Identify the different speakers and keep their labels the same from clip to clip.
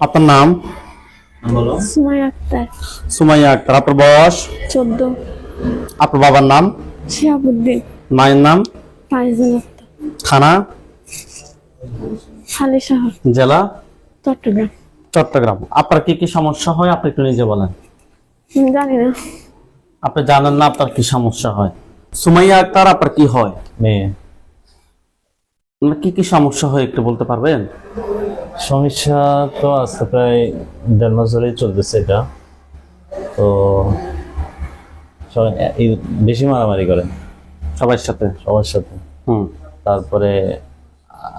Speaker 1: আপনার নাম?
Speaker 2: আক্তার।
Speaker 1: সুমাইয়া আক্তার আপনার বয়স?
Speaker 2: চোদ্দ।
Speaker 1: আপনার বাবার নাম?
Speaker 2: শিহাবুদ্দিন।
Speaker 1: মায়ের নাম?
Speaker 2: ফাইজুল আক্তার।
Speaker 1: থানা
Speaker 2: হালি
Speaker 1: জেলা?
Speaker 2: চট্টগ্রাম।
Speaker 1: চট্টগ্রাম। আপনার কি কি সমস্যা হয়? আপনি একটু নিজে বলেন।
Speaker 2: জানি না।
Speaker 1: আপনি জানেন না আপনার কি সমস্যা হয়। সুমাইয়া আক্তার আপনার কি হয়?
Speaker 3: মেয়ে।
Speaker 1: আপনার কি কি সমস্যা হয় একটু বলতে পারবেন?
Speaker 3: সমস্যা তো আজকে প্রায় দেড় মাস ধরেই চলতেছে এটা। তো সবাই বেশি মারামারি করে।
Speaker 1: সবার সাথে?
Speaker 3: সবার সাথে।
Speaker 1: হুম।
Speaker 3: তারপরে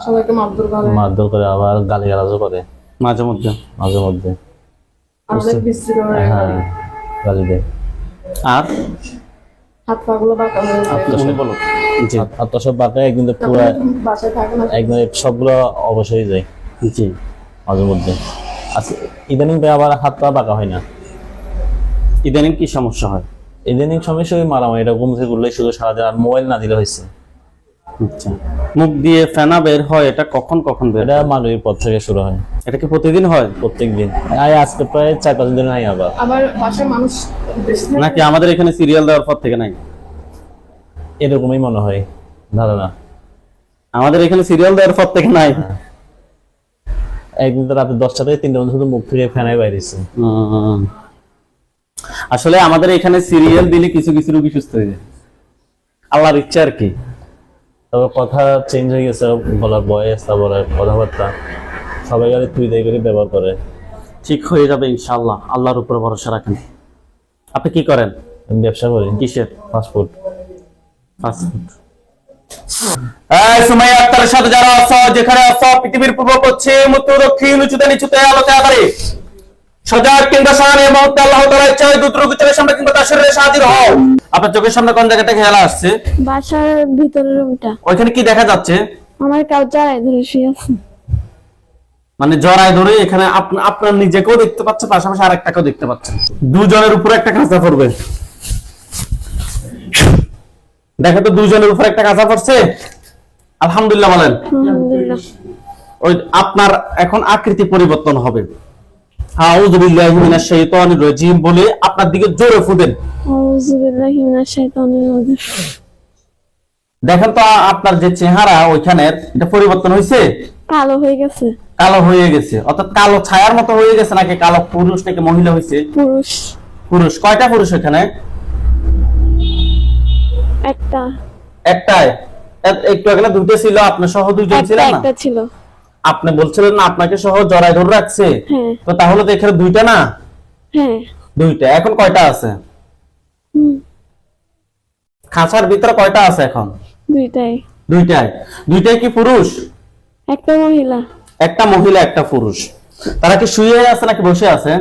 Speaker 4: সবাইকে মারধর করে।
Speaker 3: মারধর করে আবার গালি গালাজও করে।
Speaker 1: মাঝে মধ্যে?
Speaker 3: মাঝে মধ্যে। হ্যাঁ। গালি দেয়।
Speaker 1: আর?
Speaker 4: হাত পা বাঁকা হয়ে যায়।
Speaker 1: বলো। জি
Speaker 3: আর তো সব বাঁকা একদিন তো পুরো
Speaker 4: বাসায় থাকে না।
Speaker 3: একদম সবগুলো অবশ্যই যায়।
Speaker 1: জি।
Speaker 3: মাঝে মধ্যে। আজকে ইদানিং তো আবার হাত পা বাঁকা হয় না?
Speaker 1: ইদানিং কি সমস্যা হয়?
Speaker 3: ইদানিং সমস্যা ওই মারামারি এটা ঘুম থেকে উঠলেই শুধু সারাদিন আর মোবাইল না দিলে হয়েছে।
Speaker 1: আচ্ছা। মুখ দিয়ে ফেনা বের হয় এটা কখন কখন বের
Speaker 3: এটা থেকে শুরু হয়।
Speaker 1: এটা কি প্রতিদিন হয়?
Speaker 3: প্রত্যেক দিন আয় আজকে প্রায় চার পাঁচ দিন নাই আবার।
Speaker 4: আবার বাসায় মানুষ
Speaker 1: নাকি আমাদের এখানে সিরিয়াল দেওয়ার পর থেকে নাই?
Speaker 3: এরকমই মনে হয়। ধারণা।
Speaker 1: আমাদের এখানে সিরিয়াল দেওয়ার পর থেকে নাই?
Speaker 3: একদিন তো রাতে দশটা থেকে তিনটা পর্যন্ত শুধু মুখ ফিরে ফেনায় বাইরেছে
Speaker 1: আসলে আমাদের এখানে সিরিয়াল দিলে কিছু কিছু রোগী সুস্থ হয়ে যায়। আল্লাহর ইচ্ছা আর কি।
Speaker 3: তবে কথা চেঞ্জ হয়ে গেছে বলার বয়স তারপরে কথাবার্তা। সবাই গাড়ি তুই দেয় করে ব্যবহার করে।
Speaker 1: ঠিক হয়ে যাবে ইনশাআল্লাহ আল্লাহর উপর ভরসা রাখেন। আপনি কি করেন?
Speaker 3: ব্যবসা করি।
Speaker 1: কিসের?
Speaker 3: ফাস্টফুড
Speaker 1: ফাস্টফুড সুমাইয়া আক্তারের সাথে যারা আছো যেখানে আছো পৃথিবীর পূর্ব পশ্চিম উত্তর দক্ষিণ উঁচুতে নিচুতে আলোতে আকারে। সজাগ কিংবা এই মুহূর্তে আল্লাহ তাআলা ইচ্ছায় সামনে কিংবা তার শরীরে হাজির হও। আপনার চোখের সামনে কোন জায়গাটা খেলা আসছে?
Speaker 2: বাসার ভিতরের রুমটা।
Speaker 1: কি দেখা যাচ্ছে?
Speaker 2: আমার কাউ জড়াই ধরে শুয়ে আছে।
Speaker 1: মানে জড়ায় ধরে এখানে আপ- আপনার নিজেকেও দেখতে পাচ্ছে পাশাপাশি আরেকটাকেও দেখতে পাচ্ছেন দুজনের উপরে একটা কাঁচা পড়বে। দেখো তো দুজনের উপরে একটা কাঁচা পড়ছে। আলহামদুলিল্লাহ বলেন। ওই আপনার এখন আকৃতি পরিবর্তন হবে। বলে আপনার দিকে জোরে ফুদেন দেখেন তো আপনার যে চেহারা ওইখানের এটা পরিবর্তন হয়েছে
Speaker 2: কালো হয়ে গেছে।
Speaker 1: কালো হয়ে গেছে। অর্থাৎ কালো ছায়ার মতো হয়ে গেছে নাকি কালো পুরুষ নাকি মহিলা হয়েছে
Speaker 2: পুরুষ।
Speaker 1: পুরুষ। কয়টা পুরুষ এখানে
Speaker 2: একটা।
Speaker 1: একটাই। একটু দুটো ছিল আপনার সহ ছিলেন না?
Speaker 2: একটা ছিল।
Speaker 1: আপনি বলছিলেন না আপনাকে সহ জড়াই ধরে রাখছে।
Speaker 2: হ্যাঁ।
Speaker 1: তো তাহলে তো এখানে দুইটা না?
Speaker 2: হ্যাঁ।
Speaker 1: দুইটা। এখন কয়টা আছে? খাঁচার ভিতরে কয়টা আছে এখন?
Speaker 2: দুইটাই।
Speaker 1: দুইটাই। দুইটাই কি পুরুষ?
Speaker 2: একটা মহিলা।
Speaker 1: একটা মহিলা একটা পুরুষ। তারা কি শুয়ে আছে নাকি বসে আছে?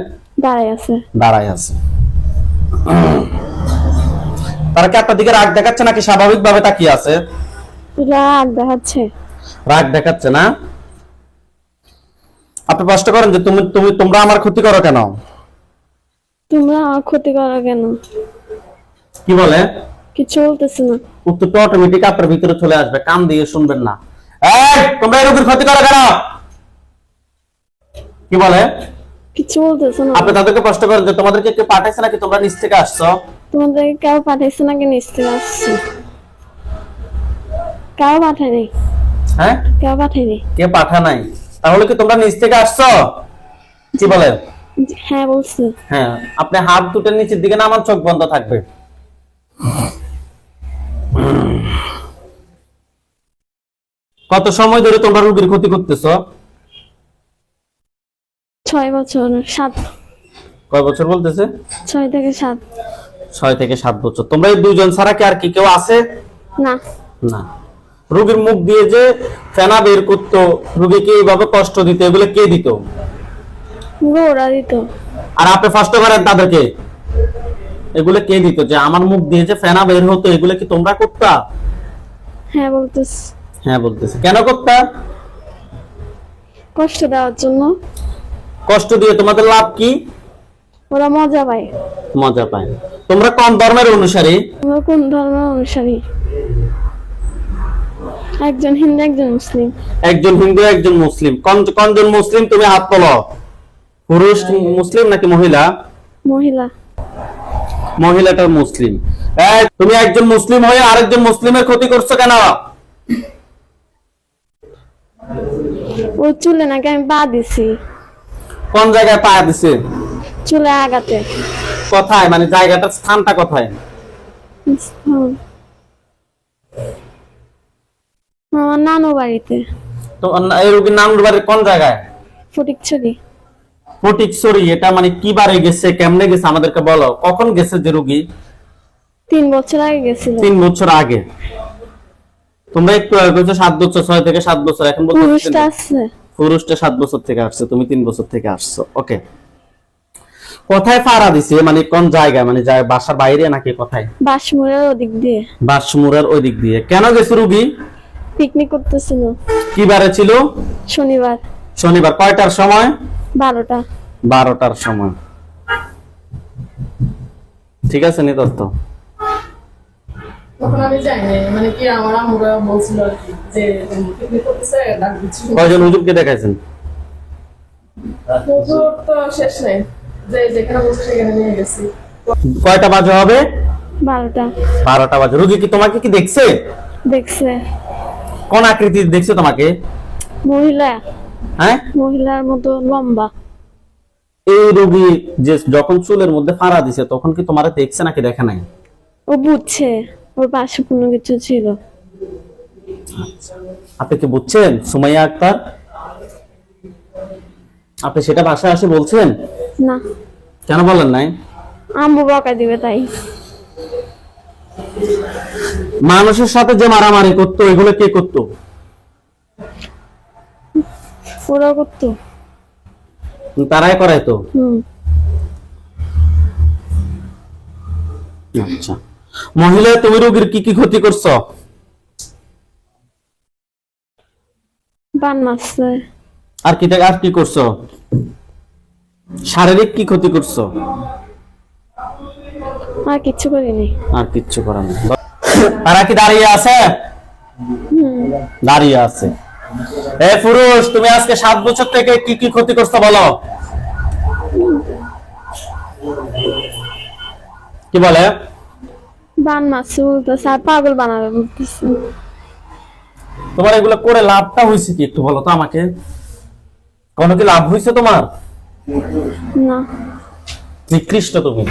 Speaker 2: দাঁড়ায় আছে।
Speaker 1: দাঁড়ায় আছে। তারা কি আপনার দিকে রাগ দেখাচ্ছে নাকি স্বাভাবিক ভাবে তাকিয়ে আছে?
Speaker 2: রাগ দেখাচ্ছে।
Speaker 1: রাগ দেখাচ্ছে না? আপনি প্রশ্ন করেন যে তুমি তুমি তোমরা আমার ক্ষতি করো কেন?
Speaker 2: তোমরা আমার ক্ষতি করো কেন?
Speaker 1: কি বলে?
Speaker 2: কিছু বলতেছে না।
Speaker 1: উত্তরটা অটোমেটিক আপনার ভিতরে চলে আসবে কান দিয়ে শুনবেন না। এই তোমরা রোগীর ক্ষতি করো কেন? কি বলে?
Speaker 2: কিছু বলতেছে না।
Speaker 1: আপনি তাদেরকে প্রশ্ন করেন যে তোমাদেরকে কেউ পাঠাইছে নাকি তোমরা নিচ থেকে আসছো?
Speaker 2: তোমাদের কেউ পাঠাইছে নাকি নিচতে আসছে? কেউ পাঠায়নি?
Speaker 1: হ্যাঁ?
Speaker 2: কেউ পাঠায়নি?
Speaker 1: কে পাঠা নাই তাহলে কি তোমরা নিচ থেকে আসছো? কি বলে?
Speaker 2: হ্যাঁ বলছে।
Speaker 1: হ্যাঁ আপনি হাত দুটোর নিচের দিকে নামান চোখ বন্ধ থাকবে। কত সময় ধরে তোমরা রোগীর ক্ষতি করতেছো?
Speaker 2: ছয় বছর সাত।
Speaker 1: কয় বছর বলতেছে?
Speaker 2: ছয় থেকে সাত।
Speaker 1: ছয় থেকে সাত বছর। তোমরা এই দুইজন ছাড়া কি আর কি কেউ আছে?
Speaker 2: না।
Speaker 1: না। রোগীর মুখ দিয়ে যে ফেনা বের করতো রোগীকে এইভাবে কষ্ট দিত এগুলো কে দিত?
Speaker 2: গোড়া দিত।
Speaker 1: আর আপনি ফার্স্ট করেন তাদেরকে? এগুলো কে দিত? যে আমার মুখ দিয়ে যে ফেনা বের হতো এগুলো কি তোমরা করতা?
Speaker 2: হ্যাঁ বলতেছে।
Speaker 1: হ্যাঁ বলতেছে। কেন করতা?
Speaker 2: কষ্ট দেওয়ার জন্য।
Speaker 1: কষ্ট দিয়ে তোমাদের লাভ কি?
Speaker 2: ওরা মজা পায়।
Speaker 1: মজা পায়। তোমরা কোন ধর্মের অনুসারী?
Speaker 2: আমরা কোন ধর্মের অনুসারী? একজন হিন্দু একজন মুসলিম।
Speaker 1: একজন হিন্দু একজন মুসলিম। কোন কোনজন মুসলিম তুমি হাত তোলো? পুরুষ মুসলিম নাকি মহিলা?
Speaker 2: মহিলা।
Speaker 1: মহিলাটা মুসলিম। এই, তুমি একজন মুসলিম হয়ে আরেকজন মুসলিমের ক্ষতি করছ কেন?
Speaker 2: ও চুলে নাকি আমি পা দিছি।
Speaker 1: কোন জায়গায় পা দিছে?
Speaker 2: চুলে আগাতে।
Speaker 1: কোথায়? মানে জায়গাটার স্থানটা কোথায়?
Speaker 2: আমার নানু বাড়িতে।
Speaker 1: তো এই রোগীর বাড়ির কোন জায়গায়?
Speaker 2: ফটিকছড়ি।
Speaker 1: ফটিকছড়ি এটা মানে কি বারে গেছে কেমনে গেছে আমাদেরকে বলো। কখন গেছে যে রোগী?
Speaker 2: তিন বছর আগে গেছিল।
Speaker 1: তিন বছর আগে। তোমরা একটু আগে বলছো সাত বছর ছয় থেকে সাত বছর এখন বলছো
Speaker 2: পুরুষটা আছে।
Speaker 1: পুরুষটা সাত বছর থেকে আসছে তুমি তিন বছর থেকে আসছো। ওকে কোথায় ফাড়া দিছে? মানে কোন জায়গায়? মানে যায় বাসার বাইরে নাকি কোথায়?
Speaker 2: বাসমুরের ওদিক দিয়ে।
Speaker 1: বাসমুরার ওই দিক দিয়ে। কেন গেছে রুগী
Speaker 2: পিকনিক করতেছিল।
Speaker 1: কি বারে ছিল?
Speaker 2: শনিবার।
Speaker 1: শনিবার। কয়টার সময়?
Speaker 2: বারোটা।
Speaker 1: বারোটার সময়। ঠিক আছে নি তথ্য
Speaker 4: তখন আমি যাইনি। মানে কি আমার আমরা বলছিল যে পিকনিক করতেছে ডাক দিচ্ছি।
Speaker 1: কয়জন হুজুরকে দেখাইছেন?
Speaker 4: হুজুর তো শেষ নেই।
Speaker 1: কয়টা বাজে হবে?
Speaker 2: বারোটা।
Speaker 1: বারোটা বাজে। রুগী কি তোমাকে কি দেখছে?
Speaker 2: দেখছে।
Speaker 1: কোন আকৃতি দেখছে তোমাকে?
Speaker 2: মহিলা।
Speaker 1: হ্যাঁ?
Speaker 2: মহিলার মতো লম্বা।
Speaker 1: এই রোগী যে যখন চুলের মধ্যে ফাড়া দিছে তখন কি তোমার দেখছে নাকি দেখে নাই?
Speaker 2: ও বুঝছে। ওর পাশে কোনো কিছু ছিল।
Speaker 1: আপনি কি বুঝছেন? সুমাইয়া আক্তার? আপনি সেটা ভাষায় আসে বলছেন?
Speaker 2: না।
Speaker 1: কেন বলেন নাই?
Speaker 2: আম্মু বকা দিবে তাই।
Speaker 1: মানুষের সাথে যে মারামারি করতো এগুলো কে করতো?
Speaker 2: ওরা করতো।
Speaker 1: তারাই করাইতো?
Speaker 2: হুম।
Speaker 1: আচ্ছা। মহিলা তুমি রোগীর কি কি ক্ষতি করছ?
Speaker 2: বান মারছে।
Speaker 1: আর কি আর কি করছ? শারীরিক কি ক্ষতি করছ?
Speaker 2: আর কিচ্ছু করিনি।
Speaker 1: আর কিচ্ছু করার নেই। তারা কি দাঁড়িয়ে আছে? দাঁড়িয়ে আছে। এ পুরুষ তুমি আজকে সাত বছর থেকে কি কি ক্ষতি করছ বলো? কি বলে?
Speaker 2: বান মারছে বলতেছে আর পাগল বানাবে বলতেছে।
Speaker 1: তোমার এগুলো করে লাভটা হয়েছে কি একটু বলো তো আমাকে? কোনো কি লাভ হয়েছে তোমার?
Speaker 2: না।
Speaker 1: নিকৃষ্ট তুমি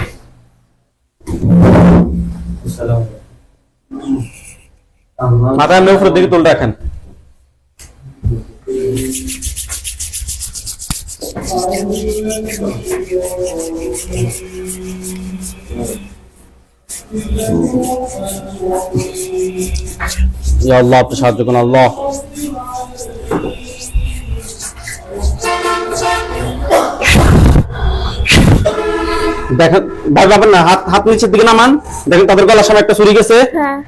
Speaker 1: মাথায় আমি উপরের দিকে রাখেন। আল্লাহ আপনি সাহায্য করুন আল্লাহ। দেখেন পাবেন না হাত হাত নিচের দিকে নামান। দেখেন তাদের গলার সামনে একটা ছুরি গেছে।
Speaker 2: হ্যাঁ।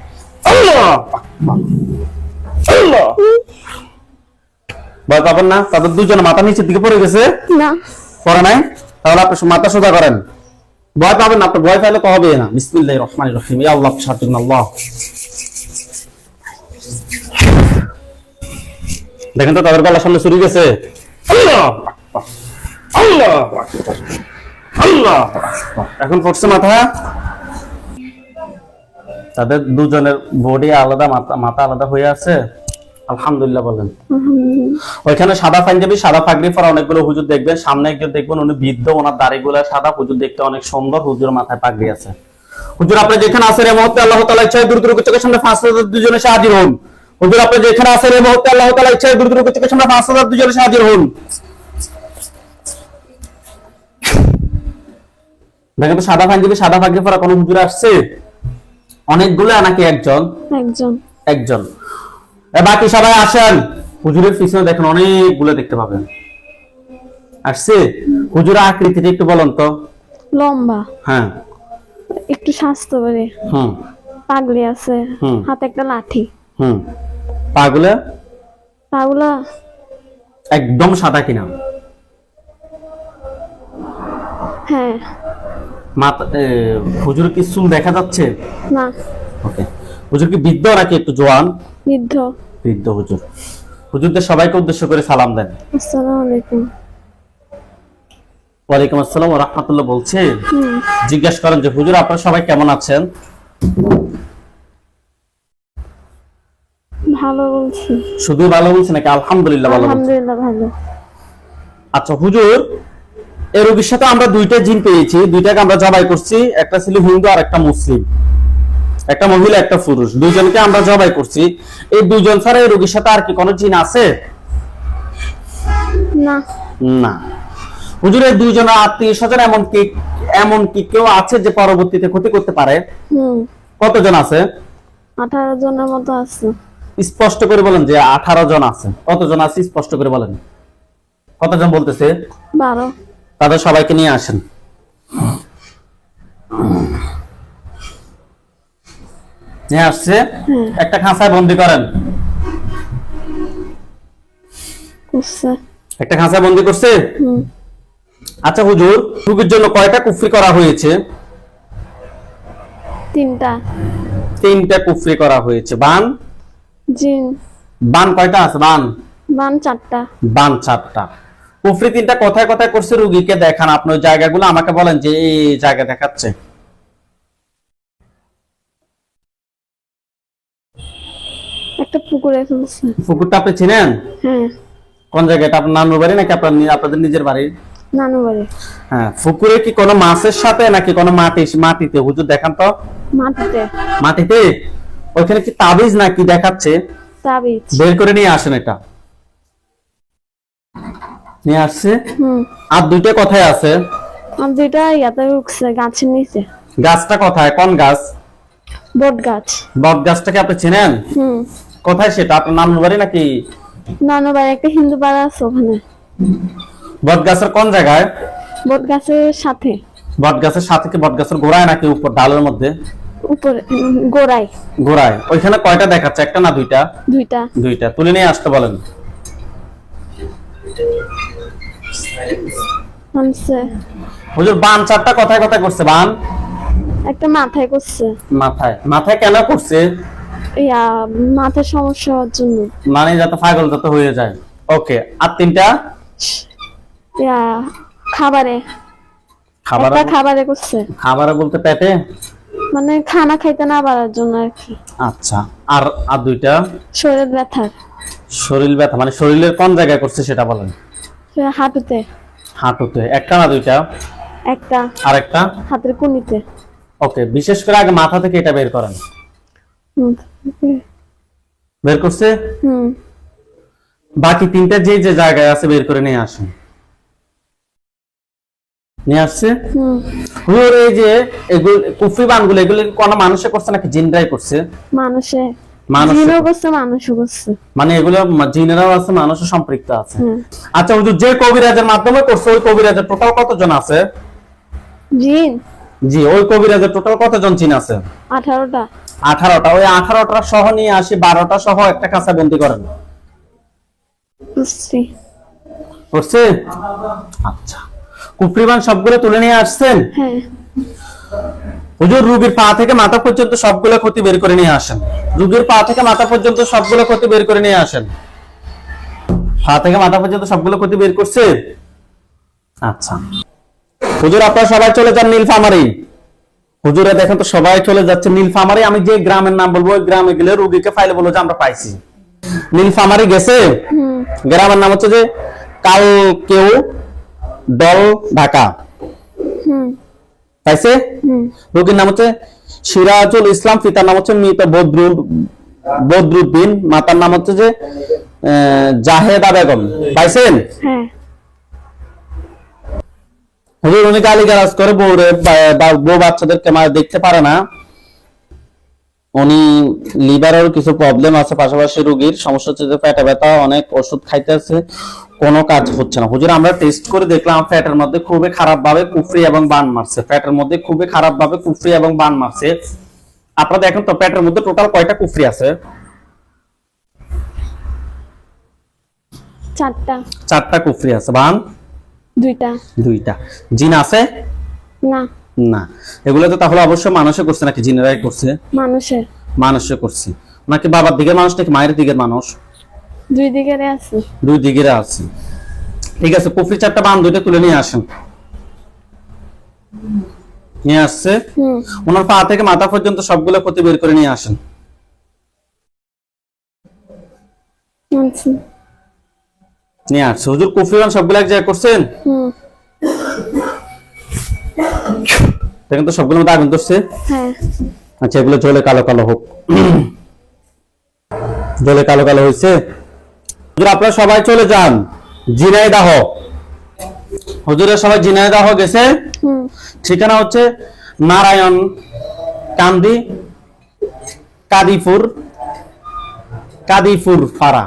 Speaker 1: ভয় পাবেন না তাদের দুজন মাথা নিচের দিকে পড়ে গেছে।
Speaker 2: না।
Speaker 1: পড়ে নাই? তাহলে আপনি মাথা সোজা করেন। ভয় পাবেন না আপনি ভয় পাইলে তো হবে না। বিসমিল্লাহ রহমান রহিম। আল্লাহ সাহায্য আল্লাহ। দেখেন তো তাদের গলার সামনে চুরি গেছে। আল্লাহ! আল্লাহ! আল্লাহ এখন পড়ছে মাথা? তাদের দুজনের বডি আলাদা মাথা আলাদা হয়ে আছে? আলহামদুলিল্লাহ বলেন। ওইখানে সাদা পাঞ্জাবি সাদা পাগড়ি পরা অনেকগুলো হুজুর দেখবেন। সামনে একজন দেখবেন উনি বৃদ্ধ ওনার দাড়িগুলো সাদা। হুজুর দেখতে অনেক সুন্দর হুজুর মাথায় পাগড়ি আছে। হুজুর আপনি যেখানে আছেন এই মুহূর্তে আল্লাহ তাআলা ইচ্ছায় দ্রুত দ্রুত চোখের সামনে পাঁচ হাজার দুজনে হাজির হন হুজুর আপনি যেখানে আছেন এই মুহূর্তে আল্লাহ তাআলা ইচ্ছায় দ্রুত দ্রুত চোখের সামনে পাঁচ হাজার দুজনে হাজির হন দেখেন সাদা পাঞ্জাবি সাদা পাগড়ি পরা কোন হুজুর আসছে? অনেকগুলো নাকি একজন?
Speaker 2: একজন।
Speaker 1: একজন। বাকি সবাই আসেন। হুজুরের পিছনে দেখেন অনেকগুলো দেখতে পাবেন। আসছে? হুজুরের আকৃতিটা একটু বলুন তো।
Speaker 2: লম্বা।
Speaker 1: হ্যাঁ।
Speaker 2: একটু স্বাস্থ্য করে।
Speaker 1: হুম।
Speaker 2: পাগলি আছে। হাতে একটা লাঠি।
Speaker 1: হুম। পাগুলো?
Speaker 2: পাগুলা?
Speaker 1: একদম সাদা কিনা।
Speaker 2: হ্যাঁ।
Speaker 1: মাথা হুজুর কি চুল দেখা যাচ্ছে?
Speaker 2: না।
Speaker 1: ওকে। হুজুর কি বৃদ্ধ নাকি একটু জোয়ান?
Speaker 2: বৃদ্ধ।
Speaker 1: বৃদ্ধ হুজুর। হুজুরদের সবাইকে উদ্দেশ্য করে সালাম দেন।
Speaker 2: আসসালামু আলাইকুম।
Speaker 1: ওয়ালাইকুম আসসালাম রহমতুল্লাহ বলছে। জিজ্ঞাসা করেন যে হুজুর আপনারা সবাই কেমন আছেন?
Speaker 2: ভালো বলছি।
Speaker 1: শুধু ভালো বলছে নাকি আলহামদুলিল্লাহ ভালো
Speaker 2: আলহামদুলিল্লাহ ভালো।
Speaker 1: আচ্ছা হুজুর এই রোগীর সাথে আমরা দুইটা জিন পেয়েছি দুইটাকে আমরা জবাই করছি একটা ছিল হিন্দু আর একটা মুসলিম। একটা মহিলা একটা পুরুষ। দুইজনকে আমরা জবাই করছি। এই দুইজন ছাড়া এই রোগীর সাথে আর কি কোনো জিন আছে?
Speaker 2: না।
Speaker 1: না। হুজুর এই দুইজনের আত্মীয় স্বজন এমন কি এমন কি কেউ আছে যে পরবর্তীতে ক্ষতি করতে পারে? কতজন আছে?
Speaker 2: আঠারো জনের মতো আছে।
Speaker 1: স্পষ্ট করে বলেন যে আঠারো জন আছে। কতজন আছে? স্পষ্ট করে বলেন। কতজন বলতেছে?
Speaker 2: বারো।
Speaker 1: তাদের সবাইকে নিয়ে আসেন। নিয়ে আসছে একটা খাঁচায় বন্দি করেন। একটা খাঁচায় বন্দি করছে? আচ্ছা হুজুর রুগীর জন্য কয়টা কুফরি করা হয়েছে?
Speaker 2: তিনটা।
Speaker 1: তিনটা কুফরি করা হয়েছে। বান?
Speaker 2: জিন।
Speaker 1: বান কয়টা আছে? বান?
Speaker 2: বান চারটা।
Speaker 1: বান চারটা। কুফরি তিনটা কোথায় কোথায় করছে রুগীকে দেখান। আপনি ওই জায়গাগুলো আমাকে বলেন যে এই জায়গা দেখাচ্ছে।
Speaker 2: একটা পুকুরে ফেলছে
Speaker 1: পুকুরটা আপনি চিনেন?
Speaker 2: হ্যাঁ।
Speaker 1: কোন জায়গায় এটা আপনার নানুর বাড়ি নাকি আপনার আপনাদের নিজের বাড়ি?
Speaker 2: নানু বাড়ি।
Speaker 1: হ্যাঁ পুকুরে কি কোনো মাছের সাথে নাকি কোনো মাটি মাটিতে? হুজুর দেখান তো।
Speaker 2: মাটিতে।
Speaker 1: মাটিতে? ওইখানে কি তাবিজ নাকি দেখাচ্ছে?
Speaker 2: তাবিজ।
Speaker 1: বের করে নিয়ে আসেন এটা। নিয়ে আসছে। আর দুইটা কথায় আছে।
Speaker 2: আর দুইটা ইয়াতে উঠছে গাছের নিচে।
Speaker 1: গাছটা কোথায়? কোন গাছ?
Speaker 2: বট গাছ।
Speaker 1: বট গাছটাকে আপনি চেনেন?
Speaker 2: হুম।
Speaker 1: কোথায় সেটা? আপনার নানুর বাড়ি নাকি?
Speaker 2: নানু বাড়ি একটা হিন্দু পাড়া আছে ওখানে।
Speaker 1: বট গাছের কোন জায়গায়?
Speaker 2: বট গাছের সাথে।
Speaker 1: বট গাছের সাথে কি বট গাছের গোড়ায় নাকি উপর ডালের মধ্যে?
Speaker 2: উপরে গোড়ায়।
Speaker 1: গোড়ায়। ওইখানে কয়টা দেখাচ্ছে? একটা না দুইটা?
Speaker 2: দুইটা।
Speaker 1: দুইটা। তুলে নিয়ে আসতে বলেন। হুজুর বান চারটা কথায় কথায় করছে বান।
Speaker 2: একটা মাথায় করছে।
Speaker 1: মাথায়। মাথায় কেন করছে?
Speaker 2: ইয়া মাথার সমস্যা হওয়ার জন্য।
Speaker 1: মানে যাতে পাগল যাতে হয়ে যায়। ওকে আর তিনটা?
Speaker 2: ইয়া খাবারে।
Speaker 1: খাবার
Speaker 2: খাবারে করছে।
Speaker 1: খাবারে বলতে পেটে?
Speaker 2: মানে খানা খাইতে না পারার জন্য আর কি।
Speaker 1: আচ্ছা আর আর দুইটা?
Speaker 2: শরীর ব্যথার
Speaker 1: শরীর ব্যথা মানে শরীরের কোন জায়গায় করছে সেটা বলেন।
Speaker 2: হাঁটুতে।
Speaker 1: হাঁটুতে। একটা না দুইটা?
Speaker 2: একটা।
Speaker 1: আর একটা
Speaker 2: হাতের কুনিতে।
Speaker 1: ওকে বিশেষ করে আগে মাথা থেকে এটা বের করেন। বের করছে?
Speaker 2: হুম।
Speaker 1: বাকি তিনটা যে যে জায়গায় আছে বের করে নিয়ে আসেন। নিয়ে আসছে?
Speaker 2: হুম।
Speaker 1: এই যে এগুলো কুফরি বানগুলো এগুলো কোনো মানুষে করছে নাকি জিনরাই করছে?
Speaker 2: মানুষে।
Speaker 1: মানে এগুলো জিনেরাও আছে মানুষও সম্পৃক্ত আছে। আচ্ছা হুজুর যে কবিরাজের মাধ্যমে করছে ওই কবিরাজের টোটাল কতজন আছে?
Speaker 2: জিন।
Speaker 1: জি ওই কবিরাজের টোটাল কতজন জিন আছে?
Speaker 2: আঠারোটা।
Speaker 1: আঠারোটা। ওই আঠারোটা সহ নিয়ে আসি বারোটা সহ একটা কাঁচা বন্দি করেন করছে আচ্ছা। কুফরিবান সবগুলো তুলে নিয়ে আসছেন?
Speaker 2: হ্যাঁ।
Speaker 1: হুজুর রুগীর পা থেকে মাথা পর্যন্ত সবগুলো ক্ষতি বের করে নিয়ে আসেন। রুগীর পা থেকে মাথা পর্যন্ত সবগুলো ক্ষতি বের করে নিয়ে আসেন। পা থেকে মাথা পর্যন্ত সবগুলো ক্ষতি বের করছে? আচ্ছা। হুজুর আপনারা সবাই চলে যান নীলফামারি। হুজুরে দেখেন তো সবাই চলে যাচ্ছে নীলফামারি। আমি যে গ্রামের নাম বলব ওই গ্রামে গেলে রুগীকে ফাইলে বলব যে আমরা পাইছি। নীলফামারি গেছে?
Speaker 2: হুম।
Speaker 1: গ্রামের নাম হচ্ছে যে কাল কেউ দল ঢাকা।
Speaker 2: হুম।
Speaker 1: পাইছে? রোগীর নাম হচ্ছে সিরাজুল ইসলাম পিতার নাম হচ্ছে মৃত বদরুল বদরুদ্দিন মাতার নাম হচ্ছে যে জাহেদা বেগম। পাইছেন?
Speaker 2: হ্যাঁ।
Speaker 1: হুজুর উনি গালিগালাজ করে বউরে বা- বা- বউ বাচ্চাদেরকে মানে দেখতে পারে না। উনি লিভারের কিছু প্রবলেম আছে পাশাপাশি রোগীর সমস্যা হচ্ছে যে পেটে ব্যথা অনেক ওষুধ খাইতেছে কোনো কাজ হচ্ছে না। হুজুর আমরা টেস্ট করে দেখলাম ফ্যাটের মধ্যে খুবই খারাপ ভাবে কুফরি এবং বান মারছে। ফ্যাটের মধ্যে খুবই খারাপ ভাবে কুফরি এবং বান মারছে। আপনারা দেখেন তো পেটের মধ্যে টোটাল কয়টা কুফরি আছে?
Speaker 2: চারটা।
Speaker 1: চারটা কুফরি আছে। বান?
Speaker 2: দুইটা।
Speaker 1: দুইটা। জিন আছে?
Speaker 2: না।
Speaker 1: না। এগুলো তো তাহলে অবশ্যই মানুষে করছে নাকি? জিনেরাই করছে?
Speaker 2: মানুষের
Speaker 1: মানুষে করছে। নাকি বাবার দিকের মানুষ নাকি মায়ের দিকের মানুষ?
Speaker 2: দুই দিকের আছে।
Speaker 1: দুই দিকের আছে। ঠিক আছে কুফরি চারটা বান দুইটা তুলে নিয়ে আসেন। নিয়ে আসছে। ওনার পা থেকে মাথা পর্যন্ত সবগুলো ক্ষতি বের করে নিয়ে আসেন।
Speaker 2: আচ্ছা।
Speaker 1: নিয়ে আসছে। হুজুর কুফরিবান সবগুলো এক জায়গায় করছেন?
Speaker 2: হুম।
Speaker 1: দেখেন তো সবগুলোর মধ্যে আগুন ধরছে।
Speaker 2: হ্যাঁ।
Speaker 1: আচ্ছা এগুলো জলে কালো কালো হোক। জলে কালো কালো হয়েছে। হুজুর আপনারা সবাই চলে যান। জিনাইদাহ। হুজুরের সবাই জিনাইদাহ গেছে।
Speaker 2: হুম।
Speaker 1: ঠিকানা হচ্ছে নারায়ণ কান্দি কাদিপুর কাদিপুর ফাড়া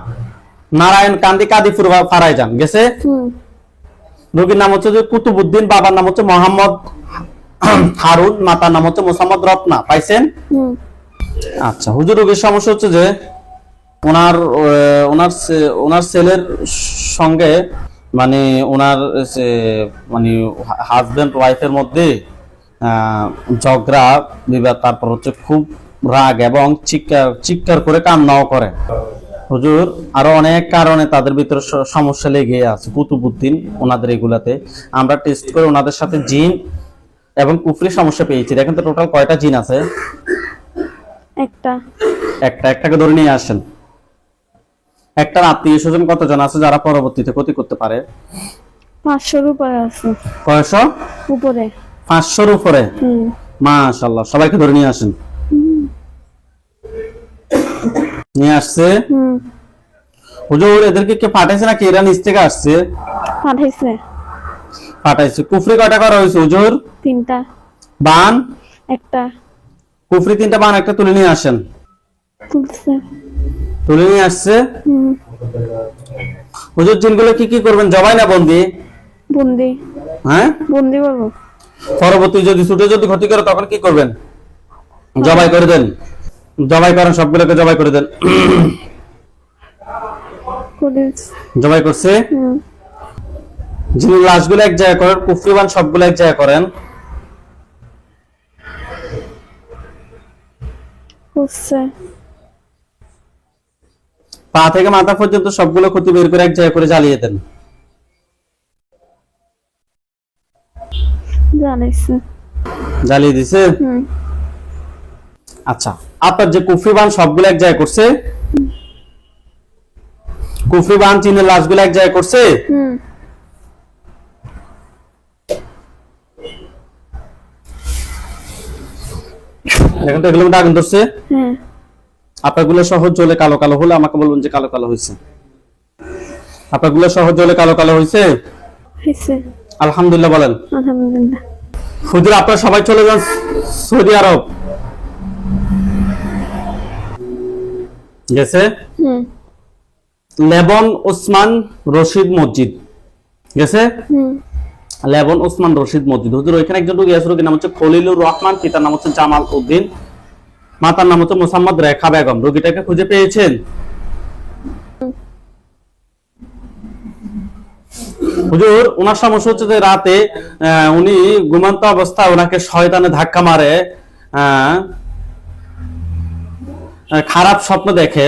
Speaker 1: নারায়ণ কান্দি কাদিপুর ফা- ফাড়ায় যান। গেছে?
Speaker 2: হুম।
Speaker 1: রোগীর নাম হচ্ছে যে কুতুবুদ্দিন বাবার নাম হচ্ছে মোহাম্মদ হারুন মাতার নাম হচ্ছে মোসাম্মদ রত্না পাইছেন? আচ্ছা হুজুর রোগীর সমস্যা হচ্ছে যে ওনার ওনার ওনার ছেলের সঙ্গে মানে ওনার মানে হাজবেন্ড ওয়াইফের মধ্যে ঝগড়া বিবাদ তারপর হচ্ছে খুব রাগ এবং চিৎকার চিৎকার করে কান্নাও করে। হুজুর আরও অনেক কারণে তাদের ভিতরে সমস্যা লেগে আছে। কুতুবুদ্দিন ওনাদের এগুলাতে। আমরা টেস্ট করে ওনাদের সাথে জিন এবং কুফরি সমস্যা পেয়েছি। দেখেন তো টোটাল কয়টা জিন আছে?
Speaker 2: একটা।
Speaker 1: একটা একটাকে ধরে নিয়ে আসেন। একটার আত্মীয় স্বজন কতজন আছে যারা পরবর্তীতে ক্ষতি করতে পারে?
Speaker 2: পাঁচশোর উপরে আছে।
Speaker 1: কয়শো?
Speaker 2: উপরে।
Speaker 1: পাঁচশোর উপরে?
Speaker 2: হুম।
Speaker 1: মাশাল্লাহ সবাইকে ধরে নিয়ে আসেন। নিয়ে আসছে? হুজুর এদেরকে কে পাঠাইছে নাকি? এরা নিচ থেকে আসছে।
Speaker 2: পাঠাইছে।
Speaker 1: পাঠাইছে। কুফরি কয়টা করা হয়েছে হুজুর?
Speaker 2: তিনটা।
Speaker 1: বান?
Speaker 2: একটা।
Speaker 1: কুফরি তিনটা বান একটা তুলে নিয়ে আসেন।
Speaker 2: তুলছে।
Speaker 1: তুলে নিয়ে আসছে। হুজুর জিনগুলো কি কি করবেন? জবাই না বন্দি?
Speaker 2: বন্দি।
Speaker 1: হ্যাঁ?
Speaker 2: বন্দি করব।
Speaker 1: পরবর্তী যদি ছুটে যদি ক্ষতি করে তখন কি করবেন? জবাই করে দেন। জবাই করেন সবগুলোকে জবাই করে দেন। জবাই করছে? যিনি লাশগুলো এক জায়গায় করেন কুফরিবান সবগুলো এক জায়গায় করেন। পা থেকে মাথা পর্যন্ত সবগুলো ক্ষতি বের করে এক জায়গায় করে জ্বালিয়ে দেন। জ্বালিয়ে দিছে? আচ্ছা আপনার যে কুফরিবান সবগুলো এক জায়গায় করছে? কুফরিবান চীনের লাশগুলো এক জায়গায় করছে?
Speaker 2: হুম।
Speaker 1: দেখেন তো এগুলোর মধ্যে আগুন ধরছে।
Speaker 2: হ্যাঁ।
Speaker 1: আপনারগুলো সহজ জলে কালো কালো হলে আমাকে বলবেন যে কালো কালো হয়েছে। আপনারগুলো সহজ জলে কালো কালো হয়েছে? আলহামদুলিল্লাহ বলেন।
Speaker 2: আলহামদুলিল্লাহ।
Speaker 1: হুজুর আপনারা সবাই চলে যান সৌদি আরব। গেছে? লেবন ওসমান রশিদ মসজিদ। গেছে?
Speaker 2: হুম
Speaker 1: লেবন ওসমান রশিদ মসজিদ। হুজুর, ওইখানে একজন রোগী আছে, রোগীর নাম হচ্ছে খলিলুর রহমান, পিতার নাম হচ্ছে জামাল উদ্দিন মাতার নাম হচ্ছে মোসাম্মদ রেখা বেগম। রোগীটাকে খুঁজে পেয়েছেন? হুজুর ওনার সমস্যা হচ্ছে যে রাতে উনি ঘুমন্ত অবস্থায় ওনাকে শয়তানে ধাক্কা মারে খারাপ স্বপ্ন দেখে।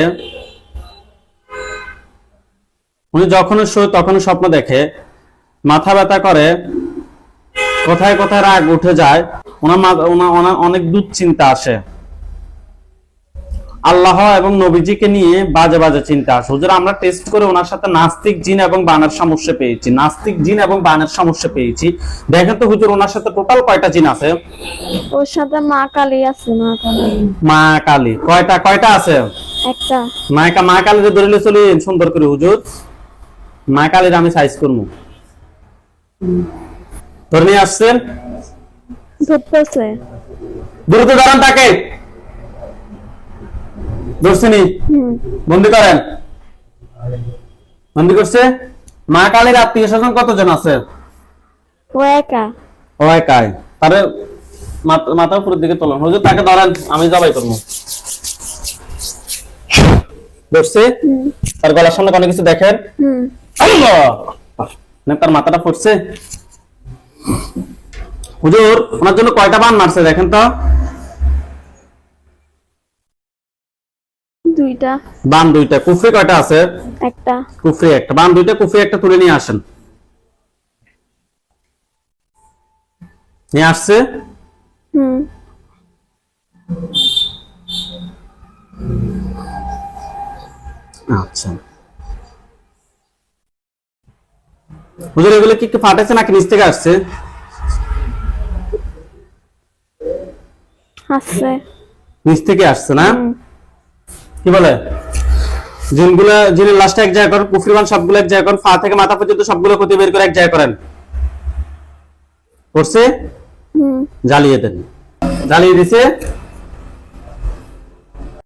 Speaker 1: উনি যখন শোয় তখন স্বপ্ন দেখে। মাথা ব্যথা করে কোথায় কোথায় রাগ উঠে যায় ওনার মা- ওনার অনেক দুশ্চিন্তা আসে। আল্লাহ এবং নবীজিকে নিয়ে বাজে বাজে চিন্তা আসে। হুজুর আমরা টেস্ট করে ওনার সাথে নাস্তিক জিন এবং বানের সমস্যা পেয়েছি। নাস্তিক জিন এবং বানের সমস্যা পেয়েছি। দেখেন তো হুজুর ওনার সাথে টোটাল কয়টা জিন আছে?
Speaker 2: ওর সাথে মা কালী আছে মা কালী।
Speaker 1: মা কালী। কয়টা কয়টা আছে?
Speaker 2: একটা।
Speaker 1: মা কালীকে ধরিলে চলিন সুন্দর করে হুজুর। মা কালীর আমি সাইজ করব। ধরে নিয়ে আসছেন
Speaker 2: ধরতেছে
Speaker 1: দ্রুত ধরেন তাকে। ধরছেনি বন্দি করেন। বন্দি করছে? মা কালীর আত্মীয় স্বজন কতজন আছে?
Speaker 2: ও একা।
Speaker 1: ও একাই। তারে মাথা- উপরের দিকে তোলেন। হুজুর তাকে ধরেন আমি জবাই করব। ধরছে? তার গলার সামনে কোনো কিছু দেখেন? আল্লাহ! না, তার মাথাটা ফুটছে। হুজুর ওনার জন্য কয়টা বান মারছে দেখেন তো?
Speaker 2: দুইটা।
Speaker 1: বান দুইটা। কুফরি কয়টা আছে?
Speaker 2: একটা।
Speaker 1: কুফরি একটা। বান দুইটা কুফরি একটা তুলে নিয়ে আসেন। নিয়ে আসছে?
Speaker 2: হুম।
Speaker 1: আচ্ছা। হুজুর এগুলো কি একটু ফাটেছে নাকি নিচ থেকে আসছে?
Speaker 2: আছে
Speaker 1: নিচ থেকে আসছে না? কি বলে? জিনগুলো জিনের লাস্টে এক জায়গা করেন কুফরিমান সবগুলো এক জায়গা করেন পা থেকে মাথা পর্যন্ত সবগুলো ক্ষতি বের করে এক জায়গা করেন। করছে? জ্বালিয়ে দেন। জ্বালিয়ে দিছে?